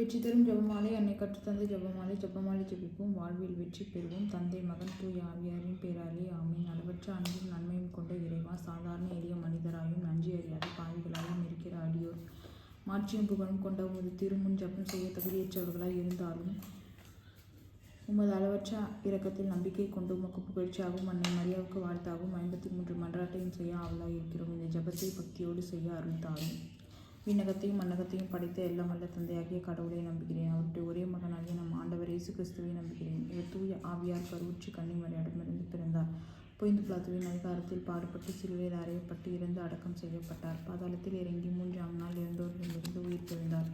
வெற்றி தரும் ஜெபமாலை அன்னை கற்றுத்தந்த ஜெபமாலை ஜெபமாலை ஜபிப்போம். வாழ்வில் வெற்றி பெறுவோம். தந்தை மகன் தூய் ஆவியாரின் பேராலே ஆமீன். அளவற்ற அன்பும் நன்மையும் கொண்ட இறைவா சாதாரண எளிய மனிதராயும் நன்றி அறியாத பாவிகளாயும் இருக்கிற அடியோர். மாற்றியும் புகழும் கொண்ட உமது திருமுன் ஜெபம் செய்ய தகுதியற்றவர்களாய் இருந்தாலும் உமது அளவற்ற இரக்கத்தில் நம்பிக்கை கொண்டு உமக்கு புகழ்ச்சியாகவும் அன்னை மரியாவுக்கு வாழ்த்தாகவும் ஐம்பத்தி மூன்று மன்றாட்டையும் செய்ய ஆவலாக இருக்கிறோம். இந்த ஜெபத்தை பக்தியோடு செய்ய அருள் தாரும். விண்ணகத்தையும் மன்னகத்தையும் படைத்த எல்லாம் வல்ல தந்தையாகிய கடவுளை நம்புகிறேன். அவருடைய ஒரே மகனாகிய நம் ஆண்டவர் இயேசு கிறிஸ்துவை நம்புகிறேன். இவர் தூய ஆவியார் கருவுற்றி கன்னிமரியாடமிருந்து பிறந்தார். பொய்ந்து பிளாத்துவின் அதிகாரத்தில் பாடுபட்டு சிலுவையில் அறையப்பட்டு இறந்து அடக்கம் செய்யப்பட்டார். பாதாளத்தில் இறங்கி மூன்றாம் நாள் இறந்தோரிடமிருந்து உயிர் தெழுந்தார்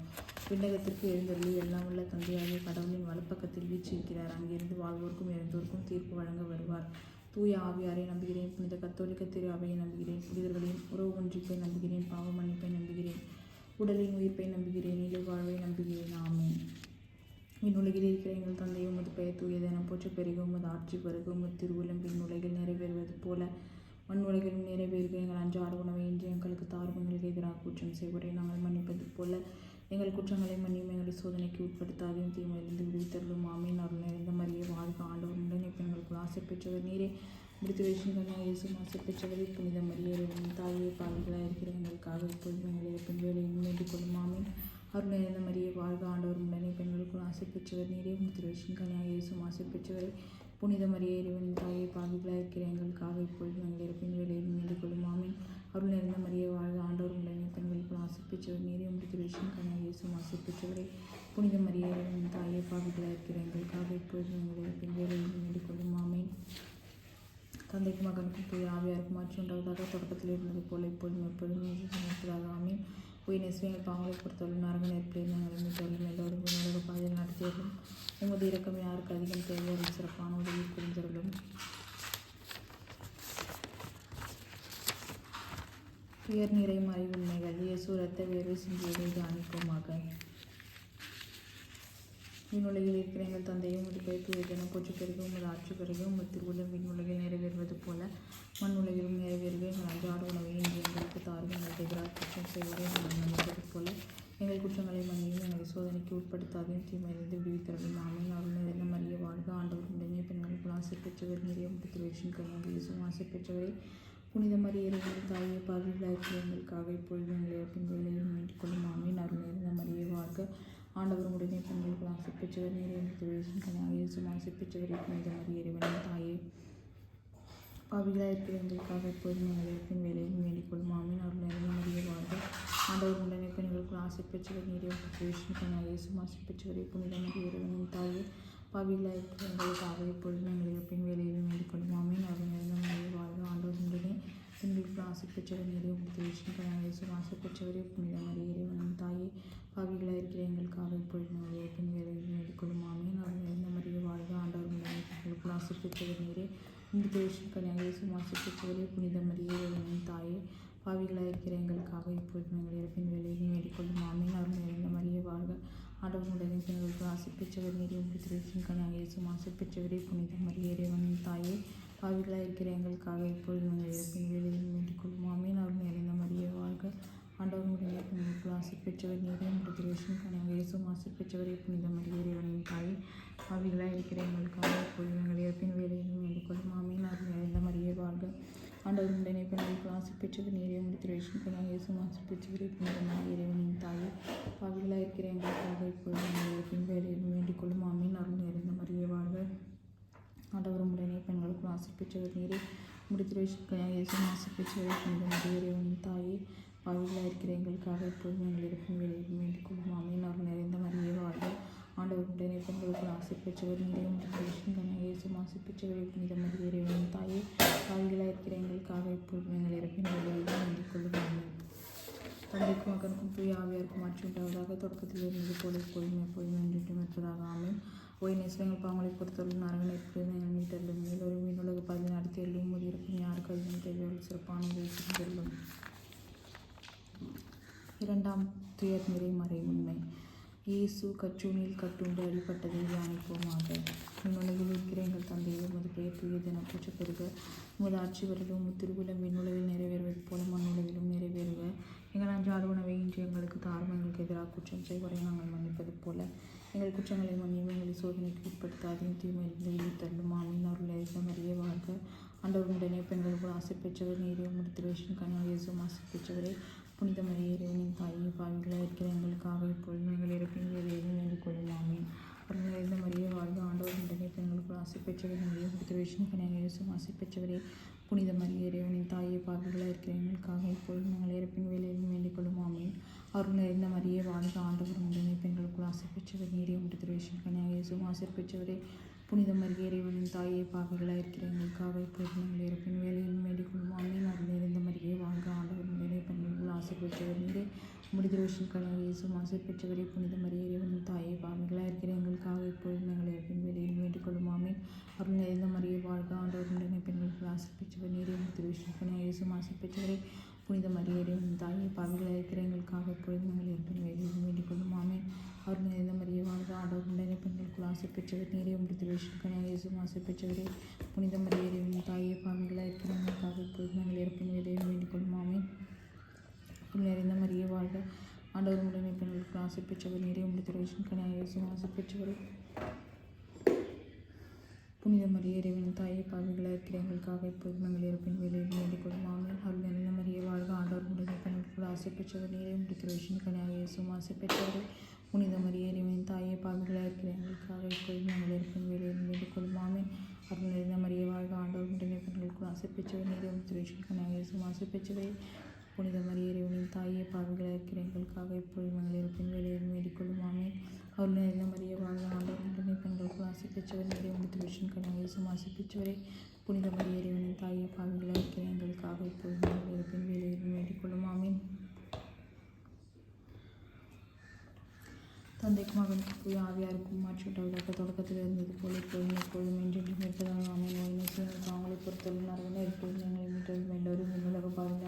விண்ணகத்திற்கு எழுந்தருளி எல்லாம் உள்ள தந்தையாகிய கடவுளின் வலப்பக்கத்தில் வீச்சிருக்கிறார் அங்கிருந்து வாழ்வோருக்கும் இறந்தோருக்கும் தீர்ப்பு வழங்க வருவார். தூய ஆவியாரை நம்புகிறேன். புனித கத்தோலிக்க திரு அவையை நம்புகிறேன். புனிதர்களின் உறவு ஒன்றிப்பை நம்புகிறேன். பாவ மன்னிப்பை நம்புகிறேன். உடலின் உயிர்ப்பை நம்புகிறேன். நிலை வாழ்வை நம்புகிறேன். ஆமேன். உலகில் இருக்கிற எங்கள் தந்தை உமது பெயர் தூயதென போற்ற பெருக உமது ஆட்சி பெருக உமது திருவிழம்பின் உலகில் நிறைவேறுவது போல மண் உலகிலும் நிறைவேறுக. எங்கள் அன்றாட உணவை இன்று எங்களுக்கு தாரும். எங்களுக்கு எதிராக குற்றம் செய்வதை நாங்கள் மன்னிப்பது போல எங்கள் குற்றங்களை மன்னியும். எங்களை சோதனைக்கு உட்படுத்தாதையும் தீமையிலிருந்து விடுவித்தருளும். ஆமீன். அருள் நிறைந்த மறிய வாழ்க ஆண்டவர். இப்போ எங்களுக்கு ஆசை பெற்றவர் நீரே. முடித்து இயேசும் இயேசு ஆசை பெற்றவரை புனித மரியே இருக்கிற எங்களுக்காக இப்பொழுது எங்களை பெண் வேலையும் வேண்டிக் கொள்ளும் ஆமீன் அருள் நிறைந்த மரியே வாழ்க ஆண்டவர் உடனே பெண்களுக்குள் ஆசை பெற்றவர் நீரே. முத்திரவேஷன் கனியாக இயேசும் ஆசை பெற்றவரை. புனித மரியே இறைவனின் தாயை பாவிகளாக இருக்கிற எங்களுக்காக இப்பொழுது எங்கள் பெண் வேலையில் வேண்டிக் கொள்ளும் ஆமீன் அருள் நிறைந்த மரியே வாழ்க ஆண்டவர் உடனே பெண்களுக்குள் ஆசை பெற்றவர் நீரே. முத்திரவேஷன் கனியாக இயேசும் ஆசை பெற்றவரை. புனித மரியே இறைவனின் தாயை பாவிகளாக இருக்கிற எங்களுக்காக இப்பொழுது எங்கள் இறப்பின் வேலையில் வேண்டிக் கொள்ளும் ஆமீன் தந்தைக்கு மகனுக்கும் போய் ஆவியாருக்கும் மாற்றி உண்டாவதாக தொடக்கத்தில் இருந்தது போல இப்பொழுதும் எப்பொழுதும் இருப்பதாக ஆமீன். போய் நெசுவைகள் பாவங்களை பொறுத்தவரை நரக நெருப்பில் நாங்கள் மீட்டவர்கள் எல்லோரும் உங்களோட பாதையில் நடத்தியவர்களும் உமது இறக்கம் யாருக்கு அதிகம் தேவையோ அதில் சிறப்பான உதவி புரிந்தவர்களும் உயர் நிறை மறைவுண்மைகள் இயேசு ரத்த வேர்வை சிந்தியதை தியானிப்போமாக. விண்ணுலகில் இருக்கிற எங்கள் தந்தையும் உமது பெயர் தூயதென போச்சு பெருக உமது ஆட்சி பெருக உமது மின் விண்ணுலகில் நிறைவேறுவது போல மண் உலகிலும் நிறைவேறுக. எங்கள் அன்றாட உணவை இன்று எங்களுக்கு தாரும் எங்களுக்கு எதிராக குற்றம் செய்வதை நாங்கள் போல எங்கள் குற்றங்களை மன்னியும் எங்களை சோதனைக்கு உட்படுத்தாதையும் தீமையிலிருந்து விடுவித்தரவும் ஆமையும் அருள் நிறைந்த மறிய வாழ்க. ஆண்டவர் உடனே பெண்களுக்கு ஆசை பெற்றவர் நிறைய முட்டு திருவேஷன் கையாண்டு இயேசும் ஆசை பெற்றவரை. புனித மரியர்கள் தாயை பார்வையிலாய்க்கு எங்களுக்காக இப்பொழுது எங்களை பின் வேலையில் மீட்டுக் கொள்ளும். அருள் நிறைந்த மறிய வாழ்க. ஆண்டவர் உடனே பெண்களுக்கு சிப்பிச்சவர் பெற்றவர் நிறைய சிப்பிச்சவர் கையாக இயேசும் தாயே. பாவிகளாக இருக்கிற எங்களுக்காக எப்போதும் எங்கள் வேலையும் வேண்டிக்கொள்ளும். ஆமீன். அருள் நிறைந்த மரிய வாழ்க. ஆண்டவர் உடனே பெண்களுக்குள் ஆசை பெற்றவர் நீரே கிருஷ்ணன் கண்ணாக இயேசும் ஆசை புனித மரிய தாயே. பாவிகளாக இருக்கிற எங்களுக்காக எப்பொழுதும் எங்கள் இறப்பின் வேலையிலும் வேண்டிக்கொள்ளும். ஆமீன். அருள் நிறைந்த மரிய ஆண்டவர் உடனே பெண்களுக்கு ஆசை பெற்றவர் நீரே கிருஷ்ணன் கண்ணாக இயேசும் ஆசை புனித மரிய இறைவனின் தாயே. பாவிகளாக இருக்கிற எங்களுக்காக இப்பொழுது எங்கள் இறப்பின் வேலையில் வேண்டிக் கொள்ளும் ஆமீன் நிறைந்த வாழ்க ஆண்டவர் எங்களுக்கு ஆசிரியர் நீரே இந்த தேசம் கன்னியாகி சுமாசிப்பவரே புனித மரியவனின் தாயே பாவிகளாக இருக்கிற எங்களுக்காக இப்பொழுது எங்கள் இறப்பின் வேலையில் எடுக்கொள்ளும் ஆமீன். அவர் நிறைந்த மாதிரியே வாழ்க ஆண்டவர் உடனே பெண்களுக்கு ஆசைப்பெற்றவர் நீரே உங்கள் திருச்சின் கன்னியாகி சுமாசிப்பெற்றவரே புனித மரிய இறைவனின் தாயே பாவிகளாக இருக்கிற எங்களுக்காக இப்பொழுது எங்கள் இறப்பின் வேலையில் எடுக்கொள்ளும் ஆமீன். அவர் நிறைந்த மாதிரியே வாழ்க ஆண்டவர் புண்ணியத்தில் ஆசிர்பெற்றவர் ஆசைப்பெற்றவர் நீரே உங்கள் திருச்சின் கன்னியாகி சுமாசிப்பெற்றவரே புனித மரிய தாய். பாவிகளாக இருக்கிற எங்களுக்காக இப்பொழுது எங்கள் இறப்பின் வேலையிலும் வேண்டிக்கொள்ளும். ஆமீன். அருள் நிறைந்த மரியே வாழ்க. ஆண்டவர் உடனே பெண்களுக்கு ஆசை நீரே முடித்து ரேஷன் கண்ணாக இயேசும் ஆசை புனித புனிதமான தாய். பாவிகளாக இருக்கிற எங்களுக்காக இப்பொழுது எங்கள் இறப்பின் வேலையில் வேண்டிக்கொள்ளும். மாமியின் அருள் நிறைந்த மரியே வாழ்க. ஆண்டவர் உடனே பெண்களுக்கு ஆசிர்பெற்றவர் நீரே முடித்து ரேஷன் கண்ணாக இயேசும் ஆசை புனித புனிதமான இறைவனின் தாயே. பாவிகளாக இருக்கிற எங்களுக்காக எப்போதும் எங்கள் இறப்பின் வேலையில் வேண்டிக்கொள்ளும் ஆமீன். அவர் நிறைந்த மரிய வாழ்க. ஆண்டவர் உடனே பெண்களுக்கு ஆசை பெற்றவர் நீரையும் கிருஷ்ணன் இயேசும் ஆசை பெற்றவரை. புனித மரிய தாயே பாவிகளாக இருக்கிற எங்களுக்காக எப்போதும் எங்கள் இறப்பின் வேலையில் வேண்டிக் கொள்ளுவாங்க தந்தைக்கும் மகனுக்கும் போய் ஆவியாருக்கும் மாற்றி உண்டாவதாக தொடக்கத்தில் இருந்தது போல எப்பொழுதும் எப்பொழுதும் என்றும் இருப்பதாக. ஆமேன். ஓய் நேசங்கள் பாவங்களை பொறுத்தவரை நரகன் எப்பொழுதும் எங்கள் மீட்டரிலும் எல்லோரும் மீனுலக பதில் நடத்தி எல்லும் ஒரு இறப்பின் யாருக்கு அதிகம் தேவையான சிறப்பான வைத்திருந்தள்ளும் இரண்டாம் துயர் நிறை மறை உண்மை. இயேசு கற்றூனில் கட்டுண்டு அடிப்பட்டதை தியானிப்போமாக. விண்ணுலகில் இருக்கிற எங்கள் தந்தையை உமது பெயர் தூயதென போற்ற பெறுக உமது ஆட்சி வருக உமது திருவிழம் விண்ணுலகில் நிறைவேறுவது போல மண்ணுலகிலும் நிறைவேறுக. எங்கள் அன்றாட உணவை இன்று எங்களுக்கு தாரும். எங்களுக்கு எதிராக குற்றம் செய்வரை நாங்கள் மன்னிப்பது போல. எங்கள் குற்றங்களை மன்னியும் எங்களை சோதனைக்கு உட்படுத்தாதையும் தீமையிலிருந்து விழித்தள்ளும் ஆமீன். அருள் அறிய மறிய வாழ்க. ஆண்டவருடனே பெண்களுக்கு ஆசை பெற்றவர் நீரே. முடித்திரேஷன் கனியா இயேசும் ஆசை பெற்றவரே புனித மரியே தாயை பாவிகளாக இருக்கிற எங்களுக்காக இப்பொழுது எங்கள் இறப்பின் வேலையிலும் வேண்டிக் கொள்ளலாமே. ஆமீன் அவர்கள் நிறைந்த மரியே வாழ்க ஆண்டவர் உடனே பெண்களுக்கு ஆசை பெற்றவர் நீரே முடித்திரேஷன் கனியா இயேசுவும் ஆசை பெற்றவரே. புனித மரிய இறைவனின் தாயை பாவிகளாக இருக்கிற எங்களுக்காக இப்பொழுது நாங்கள் இறப்பின் வேலையிலும் வேண்டிக் கொள்ளுமாமே. அவர்கள் நிறைந்த மரியே வாழ்க ஆண்டவர் உடனே பெண்களுக்குள் ஆசை பெற்றவர் நீரே முடித்திரேஷன் கனியா இயேசுவும் ஆசை பெற்றவரே. புனித மரிய இறைவனின் தாயை பாவிகளாக இருக்கிற எங்களுக்காக இப்பொழுது நாங்கள் இறப்பின் வேலையிலும் வேண்டிக் கொள்ளுமாமே. அவர்கள் நிறைந்த மரியே வாழ்க ஆண்டவர் உடனே பெண்கள் ஆசை பெற்றவர் முடித ரோஷன் கணவர் இயேசுவும் ஆசை பெற்றவரே. புனித மரியே இறைவனின் தாயை. பாவிகளாக இருக்கிற எங்களுக்காக இப்பொழுதும் எங்களை இருக்கும் வேலையில் வேண்டிக் கொள்ளும் ஆமீன். அவர்கள் நிறைந்த வாழ்க. ஆண்டவர் உடனே பெண்களுக்கு ஆசை பெற்றவர் நீரே. முடிதிரோஷன் கணவர் இயேசு ஆசை பெற்றவரே. புனித மரியே இறைவனின் தாயை. பாவிகளாக இருக்கிற எங்களுக்காக இப்பொழுதும் எங்கள் இருக்கும் வேலையில் வேண்டிக் ஆமீன். அவர் நிறைந்த மரியே வாழ்க. ஆண்டவர் உடனே பெண்களுக்கு ஆசை பெற்றவர் நீரே. முடித்து கணவர் இயேசுவும் ஆசை பெற்றவரே. புனித மரியே இறைவனின் தாயை. பாவிகளாக இருக்கிற எங்களுக்காக இப்பொழுதும் எங்களை இருக்கும் வேலையில் வேண்டிக் ஆமீன் அவர் நிறைந்த மரியே வாழ்க ஆண்டவர் உடனே பெண்களுக்குள் ஆசை பெற்றவர் நீரே முடித்து விஷயம் இயேசுவும் ஆசை பெற்றவரே புனித மரிய இறைவன் தாயை பாவிகளாக இருக்கிற எங்களுக்காக இப்போது நாங்கள் இறப்பின் வேலையில் வேண்டிக் கொள்ளும் ஆமீன். அருள் நிறைந்த மரியே வாழ்க ஆண்டவர் உடனே பெண்களுக்குள் ஆசை பெற்றவர் நீரே முடித்து விஷயம் கனியாக ஆசை பெற்றவரே புனித மரிய இறைவன் தாயை பாவிகளாக இருக்கிற எங்களுக்காக இப்போது நாங்கள் இறப்பின் வேலையில் வேண்டிக் கொள்ளும் ஆமீன். அருள் நிறைந்த மரிய வாழ்க ஆண்டவர் உடனே பெண்களுக்குள் ஆசை பெற்றவர் நீரே முடித்து விஷயம் கனியாக ஆசை பெற்றவரே புனித மரியே இறைவனின் தாயை பாவிகளாக இருக்கிற எங்களுக்காக இப்பொழுதும் எங்கள் வேலையில் வேண்டிக் ஆமீன். அவர் நிறைந்த மரிய வாழ்ந்த ஆண்டவர். பெண்களுக்கு ஆசை பெற்றவர் நிறைய முடித்து விஷன் கனியாக ஆசை பெற்றவரே புனித மரிய இறைவனின் தாயை பாவிகளாக இருக்கிற எங்களுக்காக இப்பொழுதும் எங்கள் இறப்பின் வேலையில் வேண்டிக் ஆமீன். தந்தைக்கு மகனுக்கு போய் ஆவியாருக்கும் மாற்றிவிட்டவர்களாக தொடக்கத்தில் இருந்தது போல இப்பொழுதும் எப்பொழுதும் என்றென்றும் இருப்பதாக ஆமீன். நோய் அவங்களை பொறுத்தவரை நரகன எப்பொழுதும் எங்களை மீட்டரும் எல்லோரும் உலக பாருங்க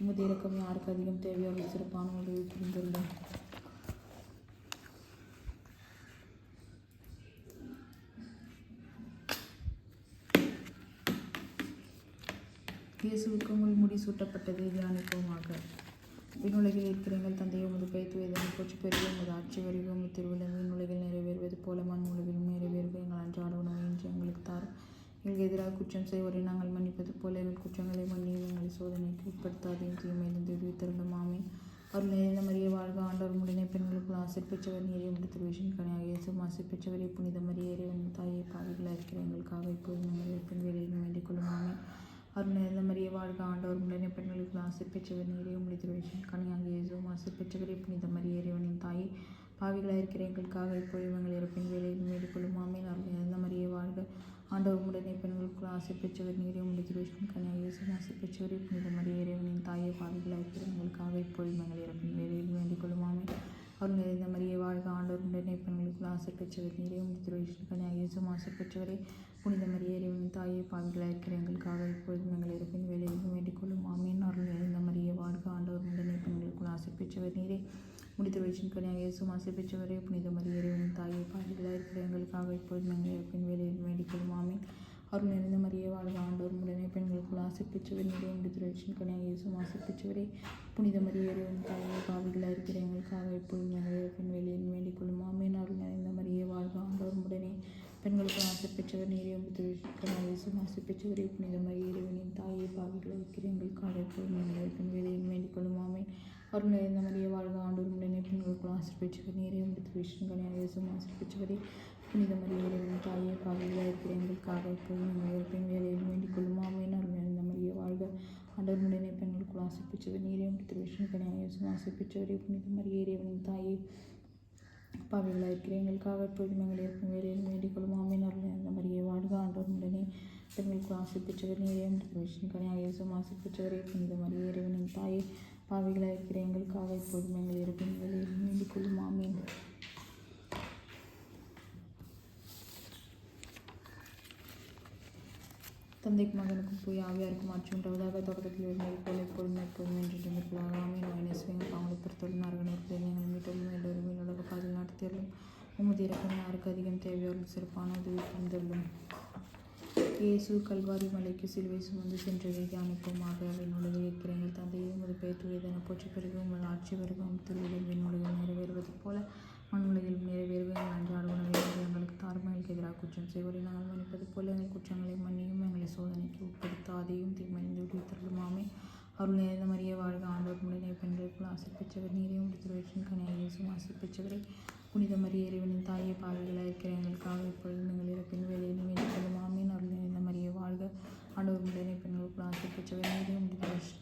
உமது இறக்கம் யாருக்கு அதிகம் தேவையோ அவர்கள் சிறப்பான உதவி புரிந்துள்ளோம் இயேசுவுக்கு உங்கள் முடி சூட்டப்பட்டது தியானிப்போமாக. விண்ணுலகில் இருக்கிற எங்கள் தந்தையை உமது கை துயதனை போற்றி உமது ஆட்சி வருக உமது திருவிழா விண்ணுலகில் நிறைவேறுவது போல மண் உலகிலும் நிறைவேறுவது எங்கள் அன்றாட உணவு என்று எங்களுக்கு தாரும். எதிராக குற்றம் செய்வரை நாங்கள் மன்னிப்பது போல எங்கள் குற்றங்களை மன்னியும். எங்களை சோதனைக்கு உட்படுத்தாதையும் தீமையிலிருந்து விடுவித்தருளும் ஆமீன். அவர் நிறைந்த மரிய வாழ்க ஆண்டவர். முடிந்த பெண்களுக்குள் ஆசை பெற்றவர் நீரே முடித்து விஷன் கனியாக இயேசும் ஆசை பெற்றவரே புனித மரிய இறைவன் தாயை பாவிகளாக இருக்கிற எங்களுக்காக இப்போது எங்கள் பெண் வேலையிலும் வேண்டிக் கொள்ளுமாமே ஆமீன். அவர் நிறைந்த மரிய வாழ்க ஆண்டவர். உடனே பெண்களுக்கு ஆசை பெற்றவர் நீரே முடித்து விஷன் கனியாக இயேசும் ஆசை பெற்றவரே புனித மரிய இறைவனின் தாயை பாவிகளாக இருக்கிற எங்களுக்காக இப்பொழுது எங்கள் இறப்பின் வேலையில் மேற்கொள்ளும் ஆமீன். அவர் நிறைந்த மரிய ஆண்டவர் உடனே பெண்களுக்குள் ஆசை பெற்றவர் நீரே முடித்து விஷன் கனியாக இயேசுவும் ஆசை பெற்றவரே புனித மரிய இறைவனின் தாயை பாவிகளாக இருக்கிற எங்களுக்காக இப்பொழுது எங்கள் இறப்பின் வேலையில் வேண்டிக் கொள்ளுமாமே. ஆமீன் அவர் நிறைந்த மரிய வாழ்க. ஆண்டவர் உடனே பெண்களுக்குள் ஆசை பெற்றவர் நீரே முடித்து விஷன் கனியாக இயேசுவும் ஆசை பெற்றவரே புனித மரிய இறைவனின் தாயை பாவிகளாக இருக்கிற எங்களுக்காக இப்பொழுது எங்கள் இறப்பின் வேலையில் வேண்டிக் கொள்ளும் ஆமீன் அருள் நிறைந்த மரிய வாழ்க. ஆண்டவர் உடனே பெண்களுக்குள் ஆசை பெற்றவர் நீரே. முடித்து வயிற்றின் கனியாக மாசை ஆசை பெற்றவரே புனித மரியவன் தாயை பாவிகளாக இருக்கிற எங்களுக்காக இப்போது நாங்கள் இறப்பின் வேலையில் வேண்டிக் கொள்ளும் அருள் நிறைந்த மரிய வாழ்க ஆண்டவர் உடனே பெண்களுக்குள் ஆசைப்பிச்சவர் நிறைய முடித்து வச்சின் கனியாக இயேசு ஆசை புனித மரிய தாயை பாவிகளாக இருக்கிற எங்களுக்காக இப்போது நாங்கள் இறப்பின் வேலையில் வேண்டிக்கொள்ளும் ஆமேன். அருள் நிறைந்த மரிய வாழ்க ஆண்டவர் உடனே பெண்களுக்கு ஆசை பெற்றவர் நீரே முடித்து வயிற்றின் இயேசுவும் ஆசை பெற்றவரே புனித மரிய இறைவனின் தாயை பாவிகளாக இருக்கிற எங்களுக்காக இப்பொழுதும் எங்கள் இறப்பின் வேலையில் வேண்டிக் கொள்ளும் அருணை இந்த மாதிரியே வாழ்க ஆண்டவர் உடனே பெண்களுக்குள் ஆசை பெற்றவர் நீரே முடித்து விஷ்ணு கனியாக இயேசுவும் புனித மரிய இறைவனின் தாயை பாவிகளாக இருக்கிற எங்களுக்காக இப்பொழுதும் எங்கள் வேலையை வேண்டிக் கொள்ளும். ஆமீன் அருணை இந்த மாதிரியே வாழ்க. ஆண்டவர் உடனே பெண்களுக்குள் ஆசை பெற்றவர் நீரே முடித்து விஷ்ணு கனியாக இயேசுவும் புனித மரிய இறைவனின் தாயை பாவிகளாக இருக்கிற எங்களுக்காக எப்பொழுதும் எங்கள் இருக்கும் வேலையில் வேண்டிக் கொள்ளும். ஆமீன் அருள் நிறைந்த வாழ்க. ஆண்டோர் உடனே பெண்களுக்கு ஆசிப்பிச்சவர் பெற்றவர் நீரே முடித்து விஷ்ணு கனியாக இயேசும் ஆசிப்பிச்சவரே பெற்றவரே புனித மரிய இறைவனின் தாயை பாவிகளாக இருக்கிற எங்களுக்காக இப்பொழுதும் எங்கள் இருக்கும் வேலையில் வேண்டிக் கொள்ளும். ஆமீன். தந்தைக்கு மகனுக்கும் போய் ஆவியாருக்கும் ஆட்சி உண்டாவதாக தொடக்கத்தில் இருந்தது போல எப்பொழுதும் எப்பொழுதும் என்று இருப்பதாக ஆமீன். வைனஸ்வயம் அவங்களை பொறுத்தவரை நரகனர் எங்கள் வீட்டிலும் எல்லோரும் உலக பாதையில் நடத்தியலும் உமது இறக்கம் யாருக்கு அதிகம் தேவையோர்கள் சிறப்பான உதவி புரிந்துள்ளோம். இயேசு கல்வாரி மலைக்கு சிலுவை சுமந்து சென்றதை தியானிப்போமாக என்னுடைய இருக்கிறீர்கள் தந்தையை உமது பெயர் தூயதென போற்றி பிறகு உங்கள் ஆட்சி வருகும் திருவிழம் என்னுடைய நிறைவேறுவது போல மண்ணுலகில் நிறைவேறுக அன்றாட உணவை எங்களுக்கு தார்மைகளுக்கு எதிராக குற்றம் செய்வதை நாங்கள் மன்னிப்பது போல எங்கள் குற்றங்களை மன்னியும் எங்களை சோதனைக்கு உட்படுத்தாதையும் தீர்மணிந்து விடுவித்தருளுமாமே அருள் நிறைந்த மரிய வாழ்க ஆண்டவர். முடனே பெண்களுக்குள் ஆசை நீரையும் திருவேற்றின் கனியாக இயேசும் புனித மரிய இறைவனின் தாயை பாவிகளாக இருக்கிற எங்களுக்காக இப்பொழுது நீங்கள் இறப்பின் வேலையை வேண்டிக் கொள்ளும். ஆமீன். அருள் நிறைந்த மரிய வாழ்க. ஆண்டவர் முடனே பெண்களுக்குள் ஆசை பெற்றவர் நீரையும்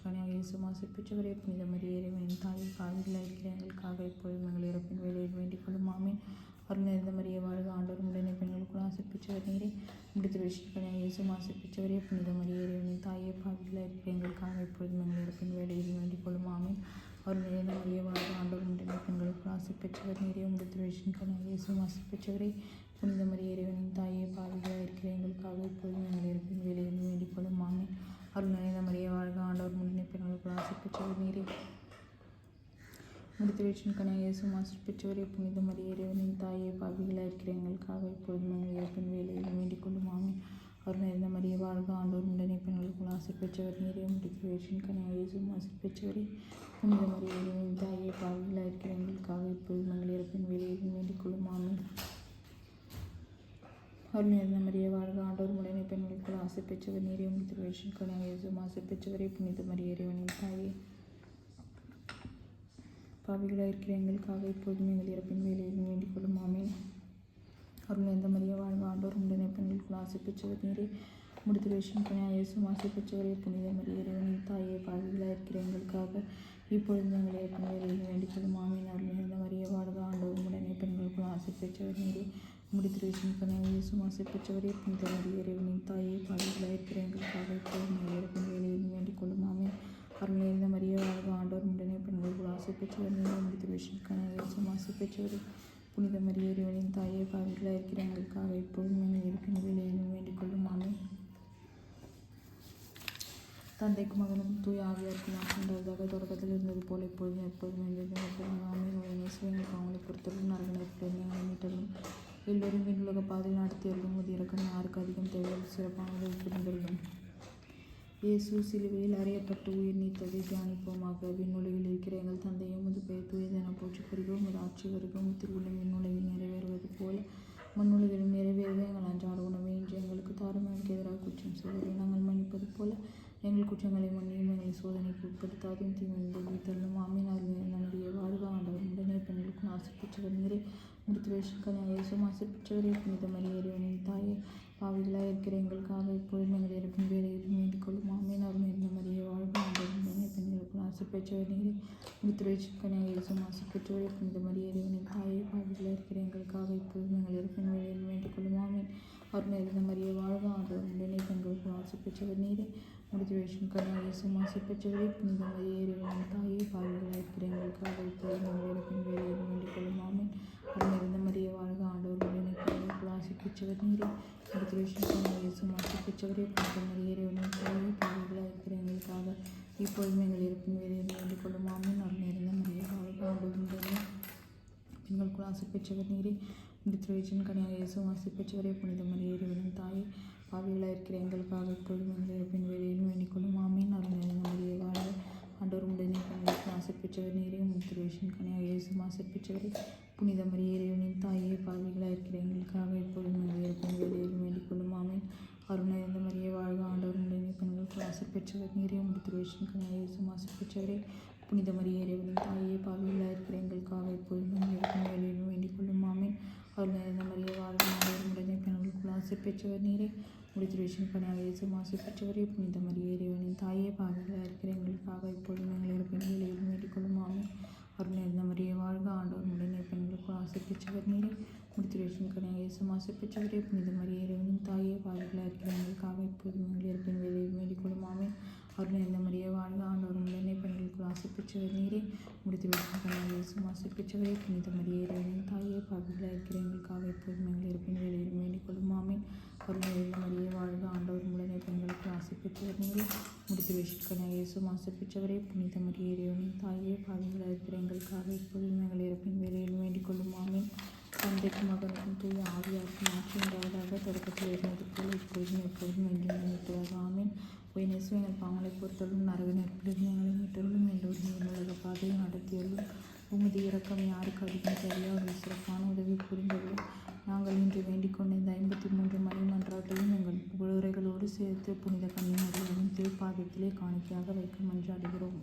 கனியாக இயேசுமா சிப்பிச்சவரே புனித மரிய இறைவனின் தாயை பாவிகளாக இருக்கிற எங்களுக்காக இப்பொழுது நீங்கள் இறப்பின் வேலையில் வேண்டிக் கொள்ளும். ஆமீன். அருள் நிறைந்த மரிய வாழ்க. ஆண்டவர் உடனே பெண்களுக்குள் ஆசிப்பிச்சவர் நீரே முடித்து விஷயக்கணியாக இயேசுமா சிப்பிச்சவரே புனித மரிய இறைவனின் தாயை பாவிகளாக இருக்கிற எங்களுக்காக இப்பொழுது நீங்கள் இறப்பின் வேலையில் வேண்டிக் கொள்ளும். ஆமீன். அவர் நிறைந்த மரிய வாழ்க ஆண்டவர் உடனே பெண்களுக்குள் ஆசைப்பெற்றவர் நீரே முடித்து விஷயக்கணியாக ஆசை பெற்றவரை புனித மரிய இறைவனின் தாயே பாவிகளாக இருக்கிற எங்களுக்காக இப்பொழுதும் எங்கள் இறப்பின் வேலையில் வேண்டிக்கொள்ளும் மாமே அவர் நிறைந்த மரிய வாழ்க. ஆண்டவர் நிறைந்த பெண்களுக்கு ஆசை பெற்றவர் நீரே. முடித்து வீச்சின் கனை இயேசு மாசு பெற்றவரே புனித மரிய இறைவனின் தாயே பாவிகளாக இருக்கிற எங்களுக்காக இப்பொழுதும் எங்கள் இறப்பின் வேலையில் வேண்டிக் கொள்ளும். அவர் நிறைந்த மரிய வாழ்க. ஆண்டோர் முன்னணி பெண்களுக்குள் ஆசை பெற்றவர் நிறைய முடித்து வீச்சின் கனை இயேசு புனித மரியாதையின் தாயை பாவிகளாக இருக்கிற எங்களுக்காக இப்பொழுது எங்கள் இறப்பின் வேலையில் வேண்டிக் கொள்ளும் ஆமீன். அவர் நிறைந்த மரிய வாழ்க. ஆண்டோர் முடனை பெண்களுக்குள் ஆசை பெற்றவர் நீரே. உங்கள் வீச்சின் கனை ஆசை பெற்றவரே. புனித மரிய இறைவனின் தாயே. பாவிகளாக இருக்கிற எங்களுக்காக இப்போதும் எங்கள் இறப்பின் வேலையில் வேண்டிக் கொள்ளும் ஆமீன். அருள் மரிய வாழ்க. ஆண்டோர் உடனே பெண்களுக்குள் ஆசை பெற்றவர் நீரே. முடித்து வேஷம் பணியா இயேசும் மாசு பெற்றவரே புனித மரிய இறைவனின் தாயே பாவிகளாக இருக்கிற எங்களுக்காக இப்பொழுதும் எங்கள் இறப்பின் வேண்டிக் கொள்ளும் ஆமீன். அருள் எந்த மரிய வாழ்க ஆண்டோர் உடனே பெண்களுக்குள் ஆசை பெற்றவர் நீரே முடித்து வேஷம் பணியா இயேசு ஆசை பெற்றவரே புனித மரிய இறைவனின் தாயே பாவிகளாக இருக்கிற எங்களுக்காக இப்பொழுதும் எங்கள் இறப்பின் வேலையில் வேண்டிக் கொள்ளும் ஆமீன். மரிய வாழ்க ஆண்டோர் உடனே பெண்களுக்குள் ஆசை பெற்றவர் நீரே முடித்து விஷயக்கான இயேசு மாசு பெற்றவர் புனித மரிய இறைவனின் தாயே பாவிகளாக இருக்கிற எங்களுக்காக எப்பொழுதும் எங்கள் இருப்பின் வேண்டிக் கொள்ளும் ஆமீன். தந்தைக்கும் மகனும் தூய் ஆவியாருக்கும் ஆசிரியதாக தொடக்கத்தில் இருந்தது போல இப்பொழுது எப்போதும் இருந்தது ஆமீன் உடனே எங்களுக்கு அவங்களை மீட்டரும் எல்லோரும் விண்ணுலக பாதையில் நடத்தியவர்களும் ஒரு இறக்கம் யாருக்கு அதிகம் தேவை சிறப்பானதை புரிந்துள்ளோம் இயேசு சிலுவையில் அறியப்பட்டு உயிர் நீத்ததை தியானிப்போமாக விண்ணுலகில் இருக்கிற எங்கள் தந்தையும் முது பெயர் தூயதென போற்றி பெறுகிறோம் ஒரு ஆட்சி வருகிறோம் திருவுள்ள விண்ணுலகில் நிறைவேறுவது போல மண்ணுலகிலும் நிறைவேறுக எங்கள் அன்றாட உணவை இன்று எங்களுக்கு தாரும் எதிராக குற்றம் செய்வதை நாங்கள் மன்னிப்பது போல எங்கள் குற்றங்களை மன்னியும் எங்களை சோதனைக்கு உட்படுத்தாதும் தீமையை தள்ளும் ஆமீன். நம்முடைய வாழ்க ஆண்டவர். உடனே பெண்களுக்கும் ஆசைப்பெற்றவர் நீரே முடித்து வேஷக்கனை இயேசும் ஆசைப்பெற்றவரே புனித மரியறிவனின் தாயே பாவிகளாக இருக்கிற எங்களுக்காக எப்பொழுதும் எங்கள் இறப்பின் வேலையில் மீது கொள்ளும் ஆமீன் இருந்த மரிய வாழ்வாண்டவர் உடனே பெண்களுக்கும் ஆசைப்பெற்றவர் நீரே முடித்து வேஷக்கனை இயேசும் ஆசைப்பெற்றவரே புனித மரியறிவனின் தாயே பாவிகளாக இருக்கிற எங்களுக்காக எப்பொழுதும் எங்கள் இறப்பின் வேலையில் வேண்டிக் கொள்ளும் ஆமீன் அவர் இருந்த மரிய வாழ்வாண்டவர் உடனே பெண்களுக்கும் ஆசை பெற்றவர். நீரே முடித்து வேஷம் கண்ணா இயேசும் ஆசை பெற்றவரே புனித மரிய இறைவனின் தாயே பாவிகளாக இருக்கிற எங்களுக்காக இப்பொழுதும் எங்கள் இறப்பின் வேண்டிக் கொள்ளுமாமே ஆமீன் அவர் நிறைந்த மரிய வாழ்க. ஆண்டவர் உடனே பெண்களுக்கு ஆசை பெற்றவர் நீரே. முடித்து வேஷம் கண்ணா இயேசும் ஆசை பெற்றவரே புனித மரிய தாயே பாவிகளாக இருக்கிற எங்களுக்காக இப்பொழுதும் எங்கள் இருக்கும் வேலையில் வேண்டிக் கொள்ளுமாமே ஆமீன் அவர் நிறைந்த மரிய வாழ்க. ஆண்டவர் உடனே பெண்களுக்குள் பெற்றவர் நீரே. முடித்து வயிற்றின் கனியாக இயேசும் ஆசை பெற்றவரே புனித மரிய ஏறிவிடும் தாயே பாவிகளாக இருக்கிற எங்களுக்காக இப்பொழுதும் எங்கள் இறப்பின் வேலையிலும் வேண்டிக் ஆமீன். அருள் நிறைந்த மரிய வாழ ஆண்டவர் உடனே பெண்களுக்கு ஆசை பெற்றவர். நீரே முடித்து கனியாக இயேசும் ஆசை புனித மரிய இறைவனின் தாயே பாவிகளாக இருக்கிற எங்களுக்காக இப்பொழுதும் எங்கள் இறப்பின் வேலையிலும் வேண்டிக்கொள்ளும். ஆமீன். அருள் நிறைந்த மரிய வாழ்க. ஆண்டவர் உடனே பெண்களுக்கு ஆசை பெற்றவர். நீரையும் முடித்து கனியாக இயேசும் ஆசை புனித மரிய இறைவனின் தாயே பாவிகளாக இருக்கிற எங்களுக்காக இப்பொழுதும் இருக்கும் வேலையிலும் வேண்டிக் கொள்ளும் ஆமீன். அவர் நிறைந்த மரிய வாழ்க. ஆண்டவர் உடனே ஆசை பெற்றவர் நீரே. முடித்து விஷயம் பணியாக இயேசு ஆசை பெற்றவரே புனித மரிய இறைவனின் தாயே பாவிகளாக இருக்கிற எங்களுக்காக இப்பொழுது எங்கள் இருப்பின் வேலையிலும் வேண்டிக் கொள்ளும் மரிய வாழ்க ஆண்டவர். உடனே பெண்களுக்கு ஆசை பெற்றவர் நீரே. முடித்து விஷயம் கனியாக இயேசு ஆசை பெற்றவரே புனித மரிய இறைவனின் தாயே பாவிகளாக இருக்கிற எங்களுக்காக இப்பொழுது எங்கள் இருப்பின் வேலையிலும் வேண்டிக் ஆமீன் அவர் நிறைந்த வாழ்க ஆண்டவர் உடனே பெண்களுக்குள் ஆசைப்பிச்சவர் நீரே. முடித்து வைக்கும் ஆசைப்பிச்சவரே புனித மரிய இறைவனின் தாயே பாவிகளாக இருக்கிற எங்களுக்காக எப்போதும் எங்கள் இருப்பின் வேலையில் வேண்டிக் கொள்ளும் ஆமீன் அவர் நிறைந்த வாழ்க ஆண்டவர் உடனே பெண்களுக்கு ஆசைப்பிச்சவர் நீரே. முடித்து வைக்கும் இயேசு ஆசை புனித மரிய இறைவனின் தாயே பாவிகளாக இருக்கிற எங்களுக்காக எப்போதும் எங்கள் இருப்பின் வேலையில் வேண்டிக் கொள்ளும் தந்தைக்கும் மகனுக்கும் தூய ஆவியாக்கும் ஆட்சி உண்டாவதாக தொடக்கத்தில் இருந்தது போல இப்பொழுதும் எப்பொழுதும் என்றும் நினைப்பதாக. ஆமீன். போய் நெசு எங்கள் பொறுத்தலும் நரக நெற்பிலிருந்து எங்களை மீட்டருளும் எல்லோரும் உலக பாதையை நடத்தியலும் உமது இறக்கம் யாருக்கு அதிகம் சரியா ஒரு சிறப்பான உதவி புரிந்தவர்கள் நாங்கள் இன்று வேண்டிக் கொண்ட இந்த ஐம்பத்தி மூன்று மணி மன்றாட்டையும் எங்கள் புகழுரைகளோடு சேர்த்து புனித கன்னிமரியாவின் திருப்பாதத்திலே காணிக்கையாக வைக்க மன்றாடுகிறோம்.